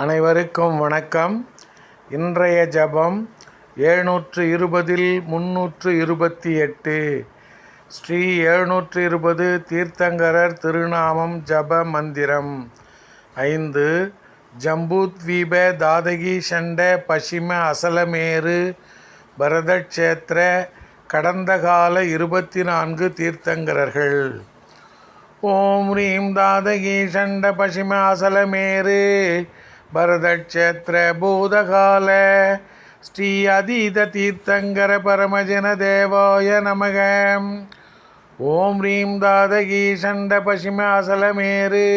அனைவருக்கும் வணக்கம். இன்றைய ஜபம் எழுநூற்று இருபதில் முன்னூற்று இருபத்தி எட்டு ஸ்ரீ எழுநூற்று இருபது தீர்த்தங்கரர் திருநாமம் ஜப மந்திரம். ஐந்து ஜம்பூத்வீப தாதகி சண்ட பசிம அசலமேரு பரதக்ஷேத்திர கடந்த கால இருபத்தி நான்கு தீர்த்தங்கரர்கள். ஓம் ரீம் தாதகி சண்ட பசிம அசலமேரு பரதக்ஷேத்திர பூதகால ஸ்ரீ அதீத தீர்த்தங்கர பரமஜன தேவாய நமக. ஓம் ரீம் தாதகி சண்ட பசிமாசலமேரு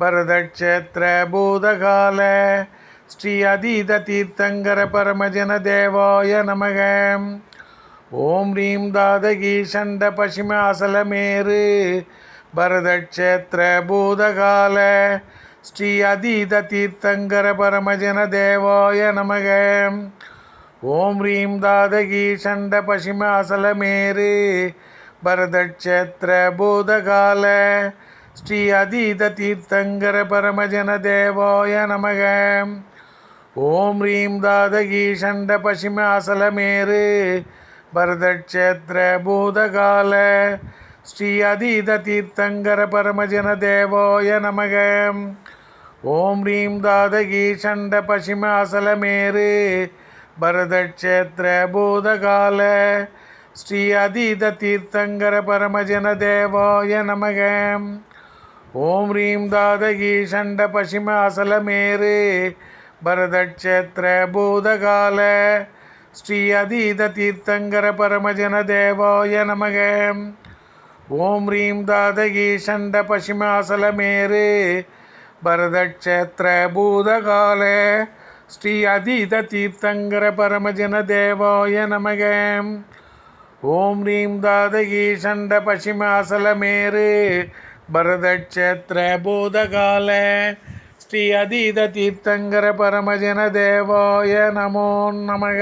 பரதக்ஷேத்திர பூதகால ஸ்ரீ அதீத தீர்த்தங்கர பரமஜன தேவாய நமக. ஓம் ரீம் தாதகி சண்ட பசிமாசலமேரு பரதக்ஷேத்திர பூதகால ஸ்ரீ அதீத தீர்த்தங்கர பரமஜன தேவாய நமக. ஓம் ரீம் தாதகி சண்ட பசிம அசலமேரு. பரதக்ஷேத்திர பூதகால ஸ்ரீ அதீத தீர்த்தங்கர பரமஜன தேவாய நமக. ஓம் ரீம் தாதகி சண்ட பசிம அசலமேரு. பரதக்ஷேத்திர பூதகால ஸ்ரீ அதீத தீர்த்தங்கர பரமஜன தேவோய நமகம் ஓம் ரீம் தாதகி சண்ட பசிமாசலமேரு பரதக்ஷேத்திர பூதகால ஸ்ரீ அதீத தீர்த்தங்கர பரமஜன தேவாய நமக. ஓம் ரீம் தாதகி சண்ட பசிமாசலமேரு பரதக்ஷேத்திர பூதகால ஸ்ரீ அதீத தீர்த்தங்கர பரமஜன தேவாய நமக. ஓம் ரீம் தாதகி சண்ட பசிமாசலமேரு அசலமேரு பரதக்ஷேத்திர பூதகால ஸ்ரீ அதீத தீர்த்தங்கர பரமஜன தேவாய நமக. ஓம் ரீம் தாதகி ஷண்ட பசிம அசலமேரு பரதக்ஷேத்திர பூதகால ஸ்ரீ அதீத தீர்த்தங்கர பரமஜன தேவாய நமோ நமக.